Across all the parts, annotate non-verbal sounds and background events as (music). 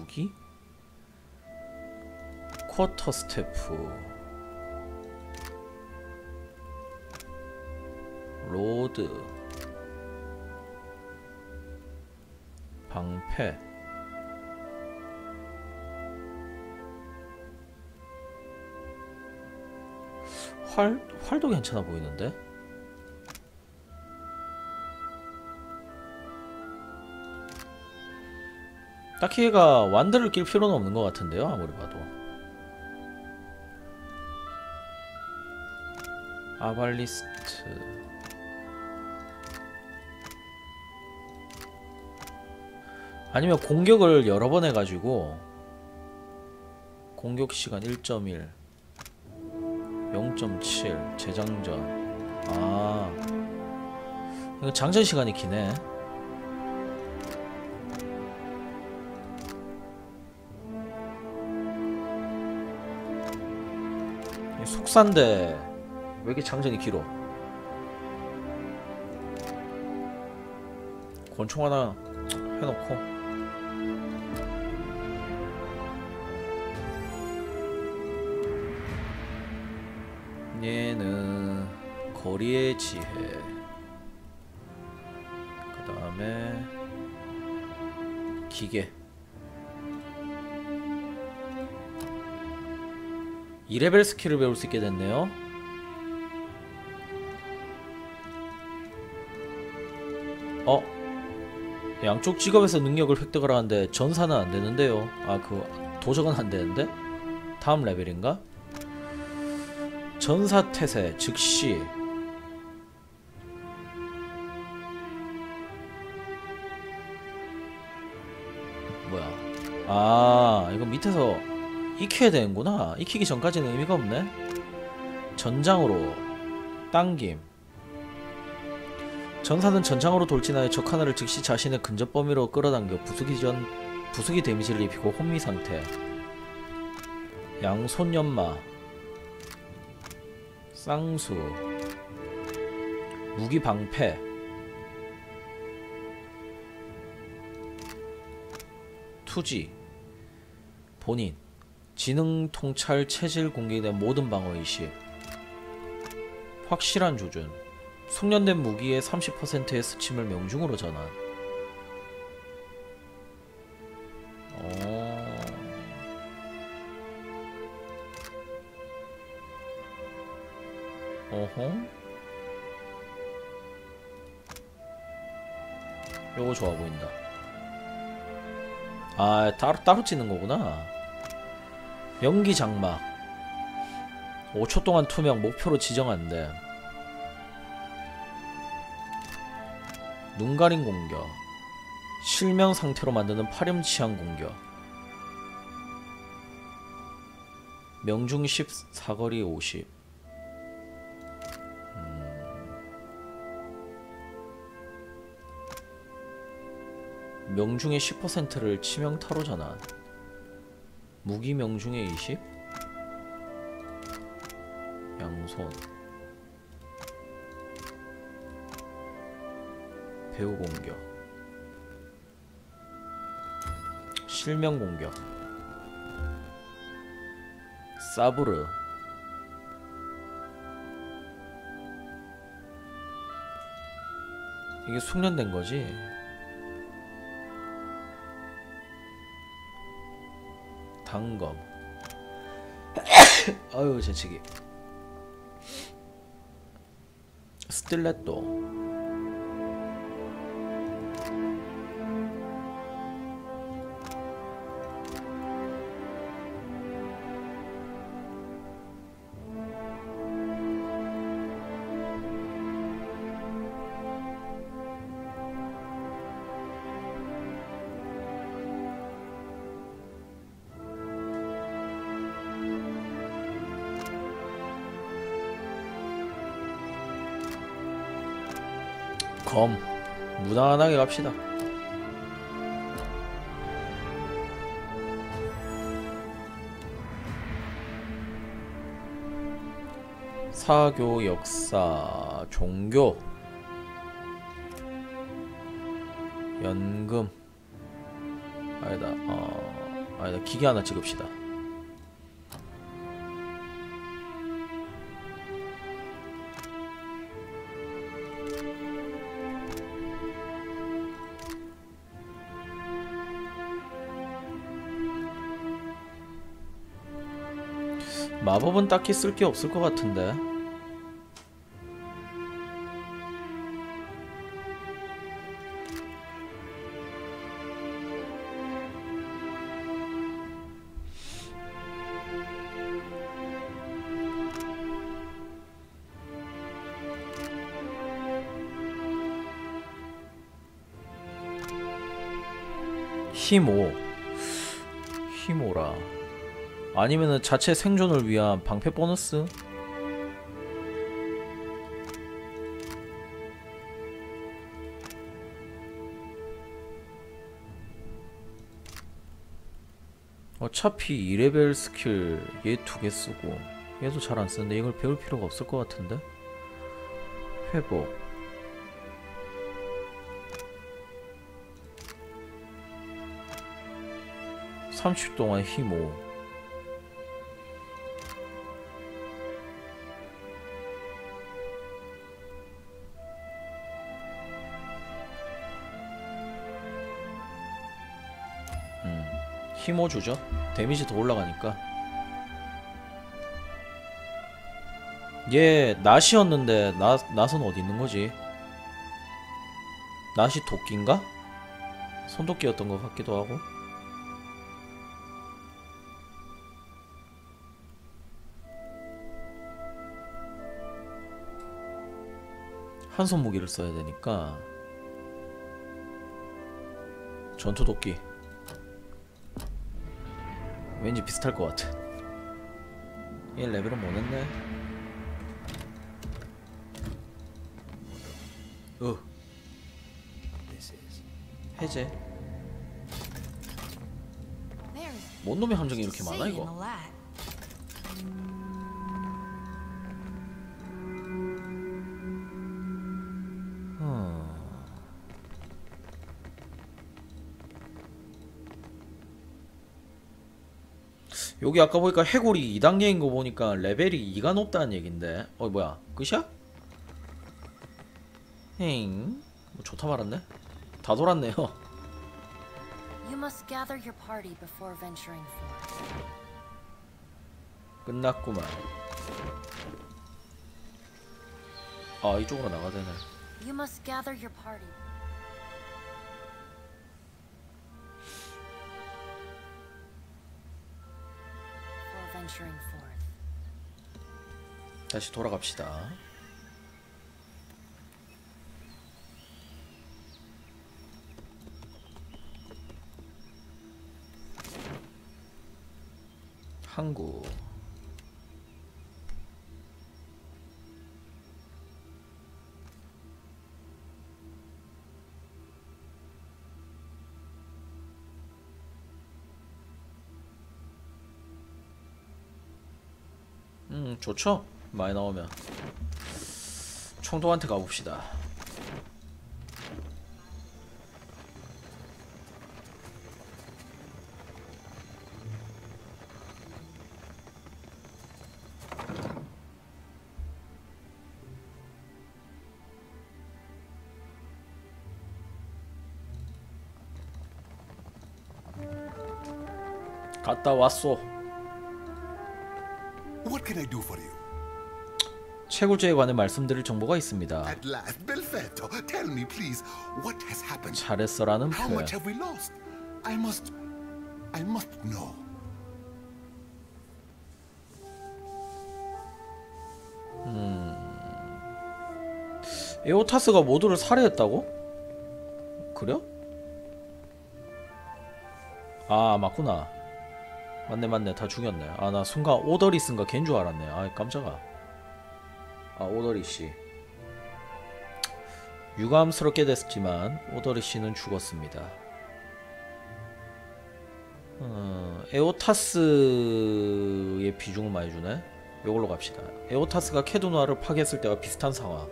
무기? 쿼터 스태프. 로드. 방패. 활 활도 괜찮아 보이는데 딱히 얘가 완드를 낄 필요는 없는 것 같은데요 아무리 봐도. 아발리스트. 아니면 공격을 여러 번 해가지고 공격 시간 1.1 0.7 재장전. 아 이거 장전 시간이 기네 속산데 왜 이렇게 장전이 길어? 권총 하나 해놓고. 얘는 거리의 지혜. 그 다음에 기계 2레벨 스킬을 배울 수 있게 됐네요 어? 양쪽 직업에서 능력을 획득을 하는데 전사는 안 되는데요 아 그 도적은 안 되는데? 다음 레벨인가? 전사 태세 즉시 뭐야 아 이거 밑에서 익혀야 되는구나. 익히기 전까지는 의미가 없네. 전장으로 당김. 전사는 전장으로 돌진하여 적 하나를 즉시 자신의 근접 범위로 끌어당겨 부수기 전 부수기 데미지를 입히고 혼미 상태. 양손 연마. 쌍수. 무기 방패. 투지. 본인 지능 통찰 체질 대한 모든 방어 의식 확실한 조준. 숙련된 무기의 30%의 스침을 명중으로 전환. 어... 어허. 요거 좋아 보인다. 아 따로 따로 찌는 거구나 연기 장막. 5초 동안 투명 목표로 지정 안돼 눈 가린 공격. 실명 상태로 만드는 파렴치한 공격. 명중 10 사거리 50 명중의 10%를 치명타로 전환 무기 명중의 20 양손. 배우 공격. 실명 공격. 사브르. 이게 숙련된 거지 단검. (coughs) 아유 재치기. 스틸레또 검. 무난하게 갑시다. 사교 역사 종교 연금. 아니다 어 아니다. 기계 하나 찍읍시다 마법은 딱히 쓸 게 없을 것 같은데. 힘 5 힘 5라 아니면은 자체 생존을 위한 방패 보너스? 어차피 2레벨 스킬 얘 두 개 쓰고 얘도 잘 안 쓰는데 이걸 배울 필요가 없을 것 같은데? 회복 30 동안 힘 5. 힘 5 주죠. 데미지 더 올라가니까. 얘 낫이었는데 낫, 낫은 어디 있는 거지? 낫이 도끼인가? 손도끼였던 것 같기도 하고. 한 손 무기를 써야 되니까 전투 도끼 왠지 비슷할 것 같아. 얘 레벨은 못 했네? 으 해제. There's 뭔 놈의 함정이 이렇게 많아 이거 여기 아까 보니까 해골이 2단계인 거 보니까 레벨이 2가 높다는 얘긴데. 어 뭐야? 끝이야? 행뭐 좋다 말았네. 다 돌았네요. 끝났구만. 아 이쪽으로 나가야 되네 다시 돌아갑시다. 항구 음 좋죠? 많이 나오면. 총독한테 가봅시다. 갔다 왔소 채굴제에 관해 말씀드릴 정보가 있습니다 At last, Belfetto, tell me, please, what has happened? 잘했어라는 How 표현 much have we lost? I must, I must know. 에오타스가 모두를 살해했다고? 그래? 아 맞구나 맞네 맞네. 다 죽였네. 아 나 순간 오더리스인가 걘 줄 알았네. 아 깜짝아. 아 오더리씨. 유감스럽게 됐지만 오더리씨는 죽었습니다. 어, 에오타스의 비중을 많이 주네. 요걸로 갑시다. 에오타스가 케두나를 파괴했을 때와 비슷한 상황.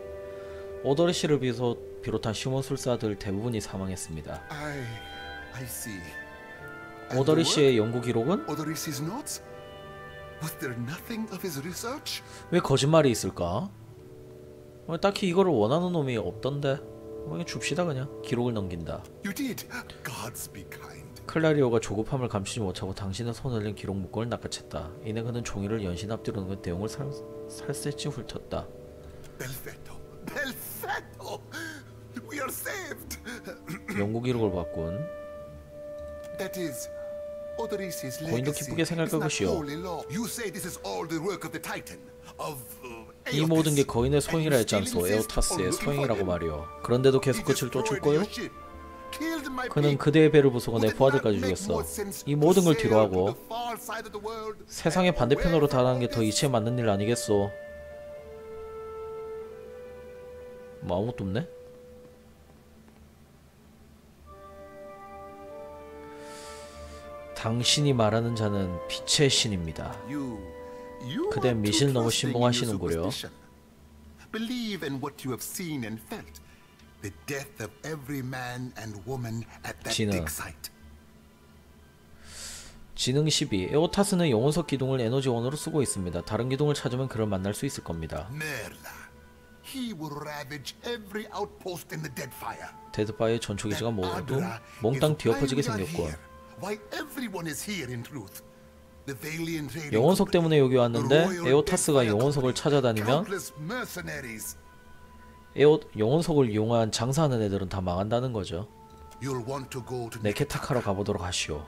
오더리씨를 비롯, 비롯한 시몬술사들 대부분이 사망했습니다. I, I see. 오더리 씨의 연구 기록은? 왜 거짓말이 있을까? 어, 딱히 이거를 원하는 놈이 없던데. 뭐 그냥 줍시다 그냥. 기록을 넘긴다. 클라리오가 조급함을 감추지 못하고 당신의 손을 낸 기록 묶음을 낚아챘다. 이내 그는 종이를 연신 앞뒤로 넣은 내용을 살, 살새치 훑었다! 연구 기록을 봤군 That is, Legacy 기쁘게 생각할 것이요. uh, 이 모든 게. 거인의 소행이라 했지 않소 에오타스의 소행이라고? 말이오 그런데도 계속 He 그것을 쫓을 destroyed 거요? your ship, killed my 그는. 그대의 배를 부수고 내 부하들까지 죽였어 이 모든 걸 sail 뒤로 to 하고 the far side of the world 세상의 반대편으로 달하는 게 더? 이치에 맞는 일 아니겠소 뭐 아무것도 없네 당신이 말하는 자는 빛의 신입니다 미신을 too 너무 신봉하시는구려. Believe in what you have seen and felt. The death of every man and woman at that dig site. 지능 12 에오타스는 영혼석 기둥을 에너지원으로 쓰고 있습니다 다른 기둥을 찾으면 그를 만날 수 있을 겁니다. He will ravage every outpost in the Deadfire. 데드바의 전초기지가 모두 몽땅 뒤엎어지게 생겼고 here. Why everyone is here in truth. The Valiant Trading 영혼석 때문에 여기 왔는데 에오타스가 영혼석을 찾아다니면. 에오 영혼석을 이용한 장사하는 애들은 다 망한다는 거죠 You'll want to go to 네케타카로 가보도록 하시오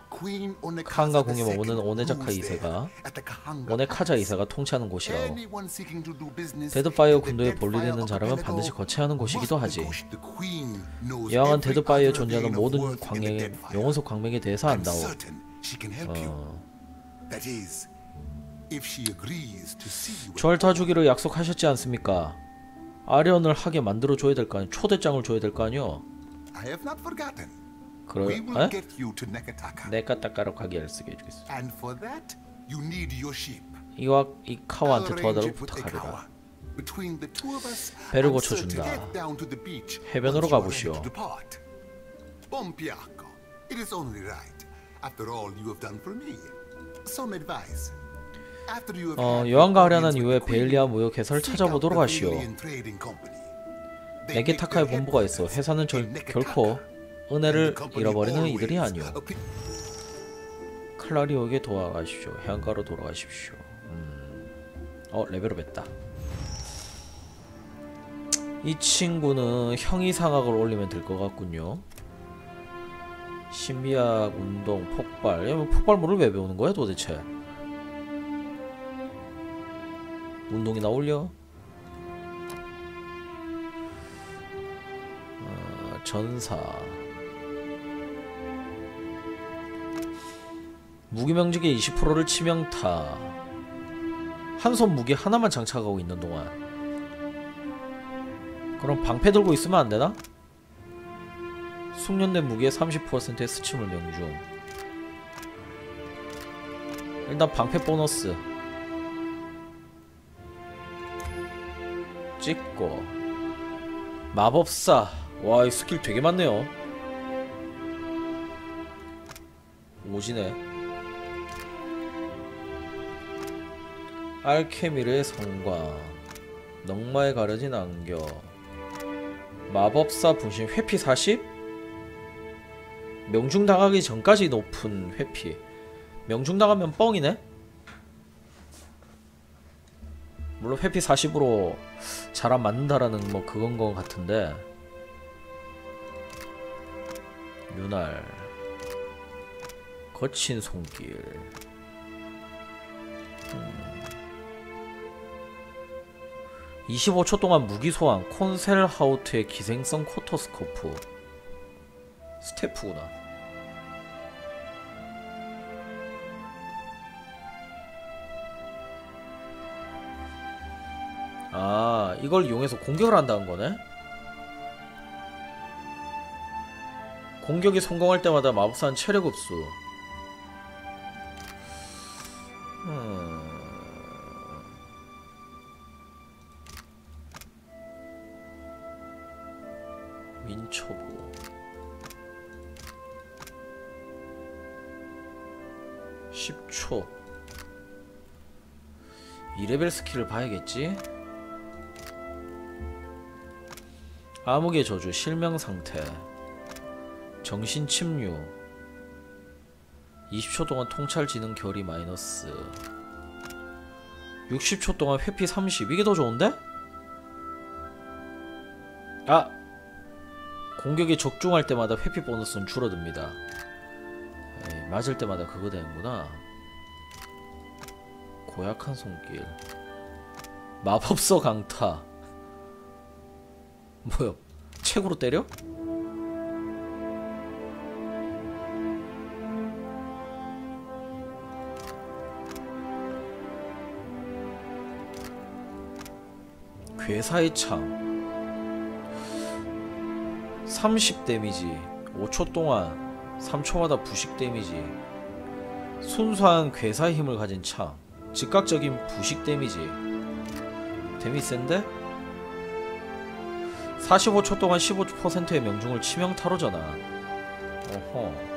공에 II 머무는 오네자카 rules 2세가 there at the Kahanga 오네카자. 2세가 통치하는 곳이라오 데드파이어 군도에 자라면 Archipelago 반드시 거쳐야 하는 곳이기도 하지 여왕은 other 존재하는 모든 광맥, Deadfire. 영혼석 광맥에 대해서 안다오. 어. 절 타주기를 약속하셨지 않습니까? 아련을 하게 만들어줘야 될 거 아니오 초대장을 줘야 될 거 아니오 I have not forgotten. 그래 We will 에? get you to Nekataka. 내가 따까락하게 쓰게 해주겠어 And for that, you need your ship. 이와 이 카와한테 I'll 도와달라고 arrange it with 부탁하리라 Ekawa. Between the two of us, 배를 고쳐준다. 해변으로 가보시오. Pompiaco, it is only right. After all you have done for me. Some advice. 어, 여왕과 하려는 이후에 베일리아 무역회사를 찾아보도록 하시오. 내게 타카의 본부가 있어. 회사는 절. 결코 은혜를 잃어버리는 이들이 아니오. 클라리오에게 돌아가십시오. 해안가로 돌아가십시오. 음. 어 레벨업 했다. 이 친구는 형이상학을 올리면 될 것 같군요. 신비학, 운동, 폭발. 얘뭐 폭발물을 왜 배우는 거야 도대체? 운동이나 올려? 전사. 무기 명직의 20%를 치명타. 한 손 무기 하나만 장착하고 있는 동안. 그럼 방패 들고 있으면 안 되나? 숙련된 무기의 30%의 스침을 명중. 일단 방패 보너스. 찍고. 마법사. 와, 이 스킬 되게 많네요. 오지네. 알케미르의 성광 넉마에 가려진 안겨 마법사 분신 회피 40? 명중당하기 전까지 높은 회피 명중당하면 뻥이네? 물론 회피 40으로 잘 안 맞는다라는 뭐 그건 거 같은데 윤활 거친 손길. 25초 동안 무기 소환 콘셀하우트의 기생성 코토스코프. 스태프구나. 아 이걸 이용해서 공격을 한다는 거네 공격이 성공할 때마다 마법사는 체력 흡수. 음... 10초 2레벨 스킬을 봐야겠지? 암흑의 저주 실명 상태 정신 침류. 20초 동안 통찰 지능 결이 마이너스. 60초 동안 회피 30 이게 더 좋은데? 아! 공격에 적중할 때마다 회피 보너스는 줄어듭니다. 에이, 맞을 때마다 그거 되는구나. 고약한 손길. 마법서 강타. (laughs) 뭐야? 책으로 때려? 괴사의 창 30 데미지 5초 동안 3초마다 부식 데미지. 순수한 괴사의 힘을 가진 창 즉각적인 부식 데미지. 데미 센데? 45초 동안 15%의 명중을 치명타로잖아 어허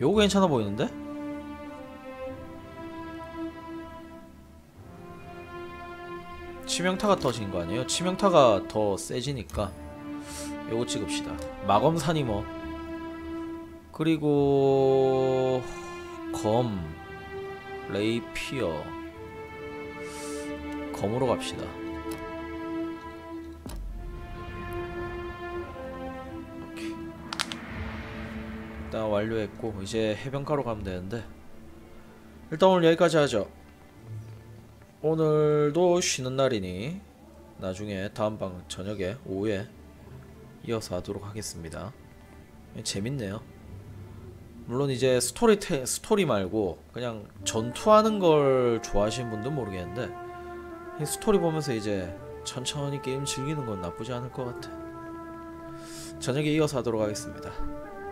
요거 괜찮아 보이는데? 치명타가 터진 거 아니에요? 치명타가 더 세지니까 요거 찍읍시다 마검산이 뭐 그리고 검 레이피어 검으로 갑시다 일단 완료했고 이제 해변가로 가면 되는데 일단 오늘 여기까지 하죠. 오늘도 쉬는 날이니 나중에 다음 방 저녁에 오후에 이어서 하도록 하겠습니다. 재밌네요. 물론 이제 스토리 테, 스토리 말고 그냥 전투하는 걸 좋아하시는 분도 모르겠는데 이 스토리 보면서 이제 천천히 게임 즐기는 건 나쁘지 않을 것 같아. 저녁에 이어서 하도록 하겠습니다